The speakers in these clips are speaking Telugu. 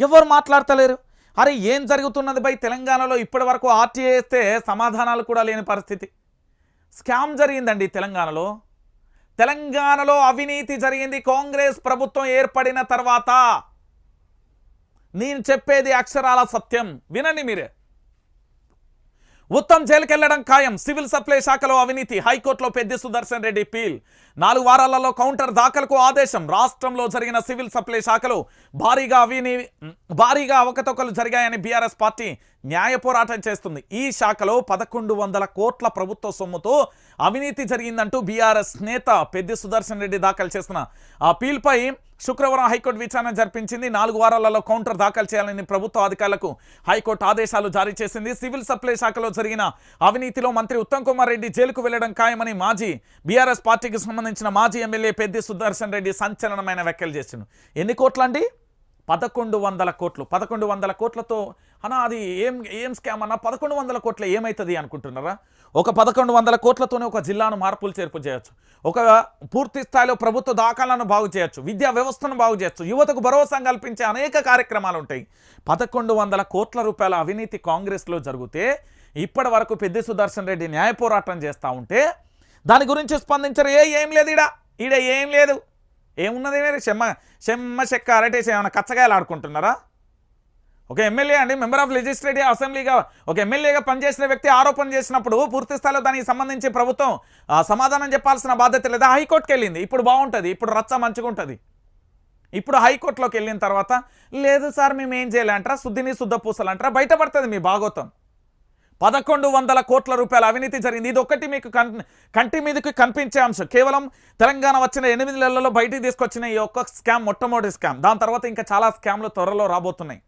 ఎవరు మాట్లాడతలేరు? అరే ఏం జరుగుతున్నది బై? తెలంగాణలో ఇప్పటి వరకు ఆర్టీఏ వేస్తే సమాధానాలు కూడా లేని పరిస్థితి. స్కామ్ జరిగిందండి తెలంగాణలో. తెలంగాణలో అవినీతి జరిగింది కాంగ్రెస్ ప్రభుత్వం ఏర్పడిన తర్వాత. నేను చెప్పేది అక్షరాల సత్యం. వినండి మీరే. ఉత్తమ్ జైలుకెళ్ళడం ఖాయం. సివిల్ సప్లై శాఖలో అవినీతి. హైకోర్టులో పెద్ది సుదర్శన్ రెడ్డి పీల్. నాలుగు వారాలలో కౌంటర్ దాఖలకు ఆదేశం. రాష్ట్రంలో జరిగిన సివిల్ సప్లై శాఖలో భారీగా అవినీ భారీగా అవకతవకలు జరిగాయని బీఆర్ఎస్ పార్టీ న్యాయ పోరాటం చేస్తుంది. ఈ శాఖలో పదకొండు వందల కోట్ల ప్రభుత్వ సొమ్ముతో అవినీతి జరిగిందంటూ బీఆర్ఎస్ నేత పెద్ది సుదర్శన్ రెడ్డి దాఖలు చేసిన ఆ పీల్పై శుక్రవారం హైకోర్టు విచారణ జరిపించింది. నాలుగు వారాలలో కౌంటర్ దాఖలు చేయాలని ప్రభుత్వ అధికారులకు హైకోర్టు ఆదేశాలు జారీ చేసింది. సివిల్ సప్లై శాఖలో జరిగిన అవినీతిలో మంత్రి ఉత్తమ్ కుమార్ రెడ్డి జైలుకు వెళ్ళడం ఖాయమని మాజీ బీఆర్ఎస్ పార్టీకి సంబంధించిన మాజీ ఎమ్మెల్యే పెద్ది సుదర్శన్ రెడ్డి సంచలనమైన వ్యాఖ్యలు చేసిండు. ఎన్ని కోట్లండి? పదకొండు వందల కోట్లు. పదకొండు వందల కోట్లతో అన్నా అది ఏం ఏం స్కామ్ అన్నా? పదకొండు వందల కోట్ల ఏమవుతుంది అనుకుంటున్నారా? ఒక పదకొండు వందల కోట్లతోనే ఒక జిల్లాను మార్పులు చేర్పు చేయొచ్చు. ఒక పూర్తి స్థాయిలో ప్రభుత్వ దాఖలాలను బాగు చేయొచ్చు. విద్యా వ్యవస్థను బాగు చేయొచ్చు. యువతకు భరోసా కల్పించే అనేక కార్యక్రమాలు ఉంటాయి పదకొండు వందల కోట్ల రూపాయల అవినీతి కాంగ్రెస్లో జరిగితే ఇప్పటి వరకు పెద్ది సుదర్శన్ రెడ్డి న్యాయ పోరాటం చేస్తూ ఉంటే దాని గురించి స్పందించరు. ఏ ఏం లేదు ఈడ. ఈడ ఏం లేదు. ఏమున్నది మీరు? చెమ్మ చెమ్మ చెక్క అరటేసి ఏమైనా కచ్చగాయలు ఆడుకుంటున్నారా? ఒక ఎమ్మెల్యే అండి మెంబర్ ఆఫ్ లెజిస్లేటివ్ అసెంబ్లీగా ఒక ఎమ్మెల్యేగా పనిచేసిన వ్యక్తి ఆరోపణ చేసినప్పుడు పూర్తి స్థాయిలో దానికి సంబంధించి ప్రభుత్వం సమాధానం చెప్పాల్సిన బాధ్యత లేదా హైకోర్టుకి వెళ్ళింది. ఇప్పుడు బాగుంటుంది ఇప్పుడు రచ్చ మంచిగా ఉంటుంది ఇప్పుడు హైకోర్టులోకి వెళ్ళిన తర్వాత లేదు సార్ మేము ఏం చేయాలంటారా? శుద్ధిని శుద్ధ పూసలు అంటారా బయటపడుతుంది మీ భాగోతం. పదకొండు వందల కోట్ల రూపాయల అవినీతి జరిగింది. ఇది ఒకటి మీకు కన్ కంటి మీదకి కనిపించే అంశం. కేవలం తెలంగాణ వచ్చిన ఎనిమిది నెలల్లో బయటికి తీసుకొచ్చిన ఈ ఒక్క స్కామ్ మొట్టమొదటి స్కామ్. దాని తర్వాత ఇంకా చాలా స్కామ్లు త్వరలో రాబోతున్నాయి.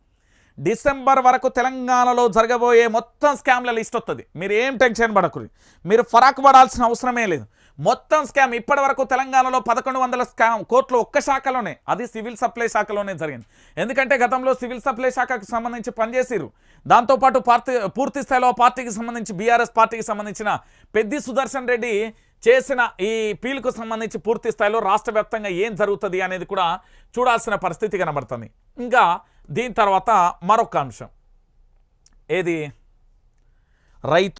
డిసెంబర్ వరకు తెలంగాణలో జరగబోయే మొత్తం స్కామ్ల లిస్ట్ వస్తుంది మీరు ఏం టెన్షన్ పడకూడదు మీరు ఫరాక్ పడాల్సిన అవసరమే లేదు. మొత్తం స్కామ్ ఇప్పటి వరకు తెలంగాణలో పదకొండు వందల స్కామ్ కోట్లు ఒక్క శాఖలోనే అది సివిల్ సప్లై శాఖలోనే జరిగింది. ఎందుకంటే గతంలో సివిల్ సప్లై శాఖకు సంబంధించి పనిచేసిరు దాంతోపాటు పార్టీ పూర్తి స్థాయిలో పార్టీకి సంబంధించి బీఆర్ఎస్ పార్టీకి సంబంధించిన పెద్ది సుదర్శన్ రెడ్డి చేసిన ఈ పీల్కు సంబంధించి పూర్తి స్థాయిలో రాష్ట్ర ఏం జరుగుతుంది అనేది కూడా చూడాల్సిన పరిస్థితి కనబడుతుంది. ఇంకా దీని తర్వాత మరొక అంశం. ఏది? రైతు